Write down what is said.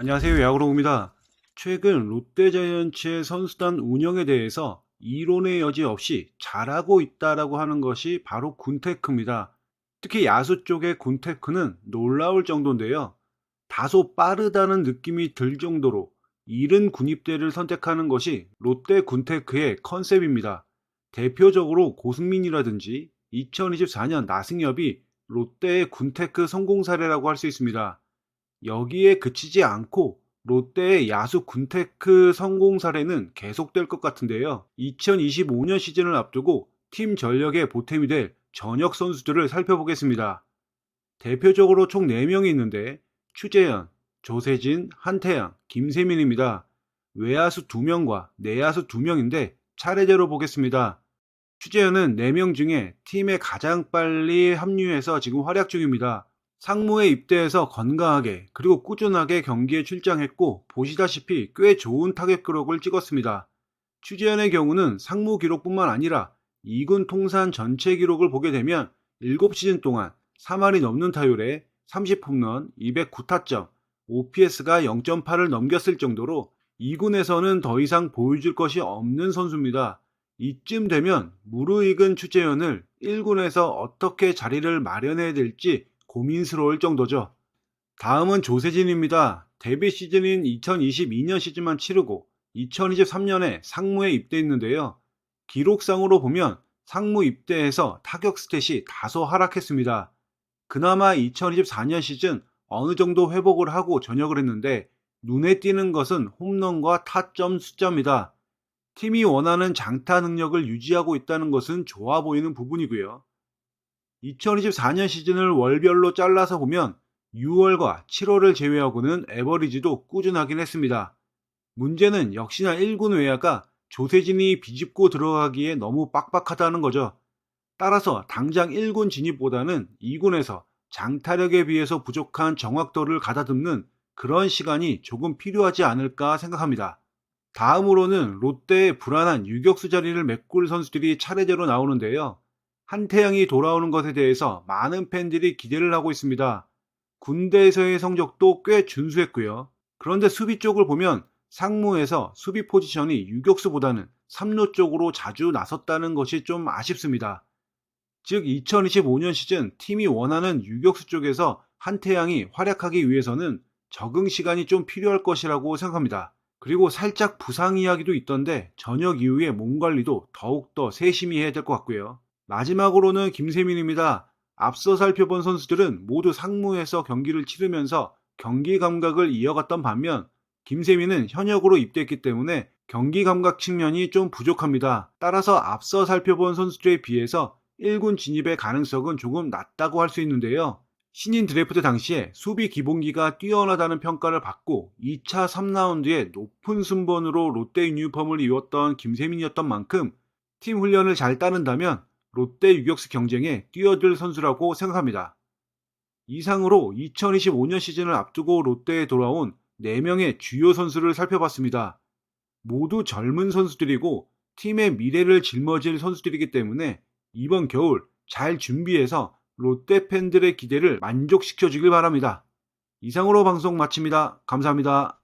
안녕하세요. 야구로입니다. 최근 롯데자이언츠의 선수단 운영에 대해서 이론의 여지 없이 잘하고 있다라고 하는 것이 바로 군테크입니다. 특히 야수 쪽의 군테크는 놀라울 정도인데요. 다소 빠르다는 느낌이 들 정도로 이른 군입대를 선택하는 것이 롯데 군테크의 컨셉입니다. 대표적으로 고승민이라든지 2024년 나승엽이 롯데의 군테크 성공 사례라고 할 수 있습니다. 여기에 그치지 않고 롯데의 야수 군테크 성공 사례는 계속될 것 같은데요. 2025년 시즌을 앞두고 팀 전력의 보탬이 될 전역 선수들을 살펴보겠습니다. 대표적으로 총 4명이 있는데 추재현, 조세진, 한태양, 김세민입니다. 외야수 2명과 내야수 2명인데 차례대로 보겠습니다. 추재현은 4명 중에 팀에 가장 빨리 합류해서 지금 활약 중입니다. 상무에 입대해서 건강하게 그리고 꾸준하게 경기에 출장했고 보시다시피 꽤 좋은 타격 기록을 찍었습니다. 추재현의 경우는 상무 기록뿐만 아니라 2군 통산 전체 기록을 보게 되면 7시즌 동안 3할이 넘는 타율에 30홈런, 209타점, OPS가 0.8을 넘겼을 정도로 2군에서는 더 이상 보여줄 것이 없는 선수입니다. 이쯤 되면 무르익은 추재현을 1군에서 어떻게 자리를 마련해야 될지 고민스러울 정도죠. 다음은 조세진입니다. 데뷔 시즌인 2022년 시즌만 치르고 2023년에 상무에 입대했는데요. 기록상으로 보면 상무 입대에서 타격 스탯이 다소 하락했습니다. 그나마 2024년 시즌 어느 정도 회복을 하고 전역을 했는데 눈에 띄는 것은 홈런과 타점 숫자입니다. 팀이 원하는 장타 능력을 유지하고 있다는 것은 좋아 보이는 부분이고요. 2024년 시즌을 월별로 잘라서 보면 6월과 7월을 제외하고는 에버리지도 꾸준하긴 했습니다. 문제는 역시나 1군 외야가 조세진이 비집고 들어가기에 너무 빡빡하다는 거죠. 따라서 당장 1군 진입보다는 2군에서 장타력에 비해서 부족한 정확도를 가다듬는 그런 시간이 조금 필요하지 않을까 생각합니다. 다음으로는 롯데의 불안한 유격수 자리를 메꿀 선수들이 차례대로 나오는데요. 한태양이 돌아오는 것에 대해서 많은 팬들이 기대를 하고 있습니다. 군대에서의 성적도 꽤 준수했고요. 그런데 수비 쪽을 보면 상무에서 수비 포지션이 유격수보다는 3루 쪽으로 자주 나섰다는 것이 좀 아쉽습니다. 즉 2025년 시즌 팀이 원하는 유격수 쪽에서 한태양이 활약하기 위해서는 적응 시간이 좀 필요할 것이라고 생각합니다. 그리고 살짝 부상 이야기도 있던데 저녁 이후에 몸 관리도 더욱더 세심히 해야 될 것 같고요. 마지막으로는 김세민입니다. 앞서 살펴본 선수들은 모두 상무에서 경기를 치르면서 경기 감각을 이어갔던 반면 김세민은 현역으로 입대했기 때문에 경기 감각 측면이 좀 부족합니다. 따라서 앞서 살펴본 선수들에 비해서 1군 진입의 가능성은 조금 낮다고 할 수 있는데요. 신인 드래프트 당시에 수비 기본기가 뛰어나다는 평가를 받고 2차 3라운드에 높은 순번으로 롯데 유니폼을 입었던 김세민이었던 만큼 팀 훈련을 잘 따른다면 롯데 유격수 경쟁에 뛰어들 선수라고 생각합니다. 이상으로 2025년 시즌을 앞두고 롯데에 돌아온 4명의 주요 선수를 살펴봤습니다. 모두 젊은 선수들이고 팀의 미래를 짊어질 선수들이기 때문에 이번 겨울 잘 준비해서 롯데 팬들의 기대를 만족시켜 주길 바랍니다. 이상으로 방송 마칩니다. 감사합니다.